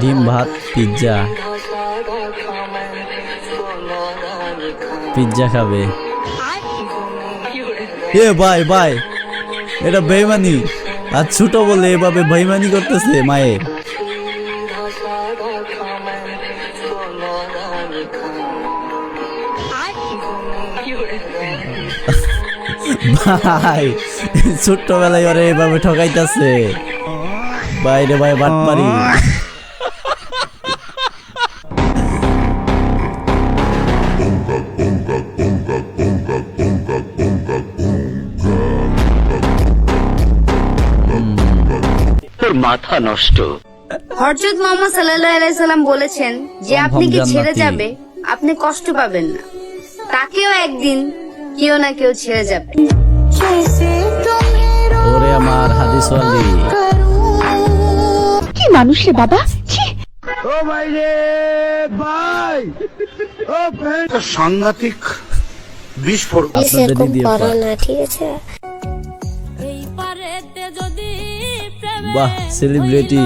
ডিম, ভাত, pizza. Pizza খাবে। এ ভাই ভাই, এটা বেইমানি। আর ছোট বলে এভাবে বেইমানি করতেছে মায়ের ভাই, ছোট্টবেলায় ওরে এভাবে ঠকাইতেছে। বাইরে ভাই, বাটপারি। তোর মাথা নষ্ট। হরজত মোহাম্মদ সাল্লাহ আলাইসাল্লাম বলেছেন যে আপনি কি ছেড়ে যাবে আপনি কষ্ট পাবেন না। তাকেও একদিন কেউ না কেউ ছেড়ে যাবে। ওরে আমার হাদিস ওয়ালি। কি মানুষ রে বাবা? ছি। সাংঘাতিক বিস্ফোরক আপনাদেরই দিয়ে পার। না ঠিক আছে? বাহ সেলিব্রিটি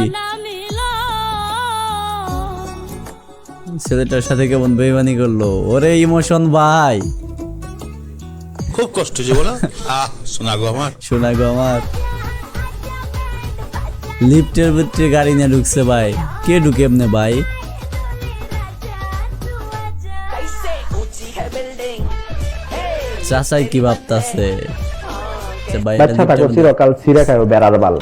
ছেলেটার সাথে কেমন বেইমানি করল? ওরে ইমোশন ভাই। খুব কষ্ট যে বলো। আহ শোনা গো আমার। শোনা গো আমার। লিফটের ভিতরে গাড়ি নিয়ে ঢুকছে ভাই। কে ঢুকে এমনি ভাই? চাচাই কি ভাবতাছে? যে ভাই বাচ্চা থাকো চিরকাল ছিঁড়ে খাও বেড়ার বাল।